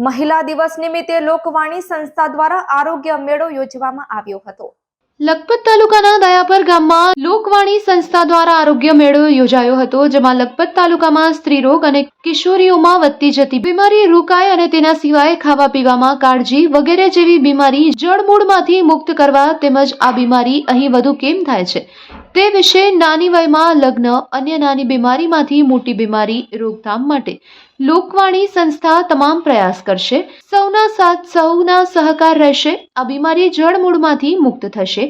મહિલા દિવસ નિમિત્તે લોકવાણી સંસ્થા દ્વારા આરોગ્ય મેળો યોજવામાં આવ્યો હતો. લખપત તાલુકાના દયાપર ગામમાં લોકવાણી સંસ્થા દ્વારા આરોગ્ય મેળો યોજાયો હતો, જેમાં લખપત તાલુકામાં સ્ત્રીરોગ અને કિશોરીઓમાં વધતી જતી બીમારી રોકાય અને તેના સિવાય ખાવા પીવામાં કાળજી વગેરે જેવી બીમારી જળમૂળમાંથી મુક્ત કરવા તેમજ આ બીમારી અહીં વધુ કેમ થાય છે? તે વિશે નાની વયમાં લગ્ન, અન્ય નાની બીમારીમાંથી મોટી બીમારી રોકથામ માટે લોકવાણી સંસ્થા તમામ પ્રયાસ કરશે. સૌના સાથ, સૌના સહકાર રહેશે. આ બીમારી જળમૂળમાંથી મુક્ત થશે.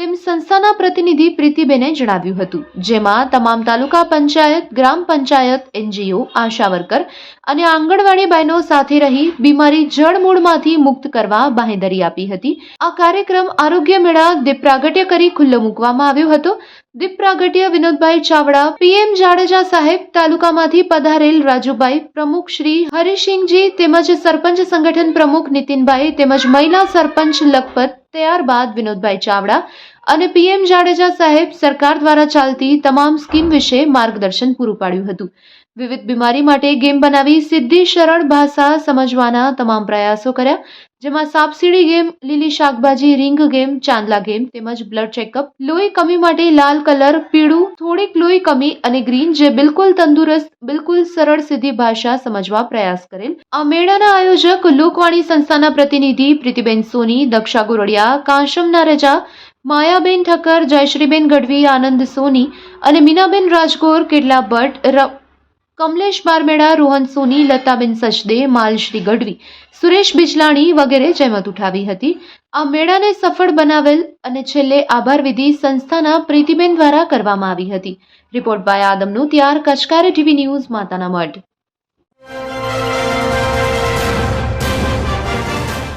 તેમ સંસ્થાના પ્રતિનિધિ પ્રીતિબેને જણાવ્યું હતું, જેમાં તમામ તાલુકા પંચાયત, ગ્રામ પંચાયત, એનજીઓ આશા વર્કર અને આંગણવાડી બહેનો સાથે રહી બીમારી જળમૂળમાંથી મુક્ત કરવા બાંહેધરી આપી હતી. આ કાર્યક્રમ આરોગ્ય મેળા દીપ પ્રાગટ્ય કરી ખુલ્લો મૂકવામાં આવ્યો હતો. દીપ પ્રાગટ્ય વિનોદભાઈ ચાવડા, પીએમ જાડેજા સાહેબ તાલુકામાંથી પધારેલ રાજુભાઈ પ્રમુખ શ્રી હરિસિંહજી તેમજ સરપંચ સંગઠન પ્રમુખ નીતિનભાઈ તેમજ મહિલા સરપંચ લખપત, ત્યારબાદ વિનોદભાઈ ચાવડા અને પીએમ જાડેજા સાહેબ સરકાર દ્વારા ચાલતી તમામ સ્કીમ વિશે માર્ગદર્શન પૂરું પાડ્યું હતું. વિવિધ બીમારી માટે ગેમ બનાવી સિદ્ધિ સરળ ભાષા સમજવાના તમામ પ્રયાસો કર્યા, જેમાં સાપસીડી ગેમ, લીલી શાકભાજી, રિંગ ગેમ, ચાંદલા ગેમ તેમજ બ્લડ ચેકઅપ, લોહી કમી માટે લાલ કલર, પીળું, થોડીક લોહી કમી અને ગ્રીન જે બિલકુલ તંદુરસ્ત, બિલકુલ સરળ સીધી ભાષા સમજવા પ્રયાસ કરેલ. આ મેળાના આયોજક લોકવાણી સંસ્થાના પ્રતિનિધિ પ્રીતિબેન સોની, દક્ષા ગોરડિયા, કાંશમ નારેજા માયાબેન ઠક્કર, જયશ્રીબેન ગઢવી, આનંદ સોની અને મીનાબેન રાજગોર, કેટલા ભટ્ટ કમલેશ બારમેડા રોહન સોની, લતાબેન સચદે માલશ્રી ગઢવી, સુરેશ બિજલાણી વગેરે જહેમત ઉઠાવી હતી. આ મેળાને સફળ બનાવેલ અને છેલ્લે આભાર વિધિ સંસ્થાના પ્રીતિબેન દ્વારા કરવામાં આવી હતી. રિપોર્ટ બાય આદમનું, ત્યાર કચકારી ટીવી ન્યૂઝ, માતાના મઢ.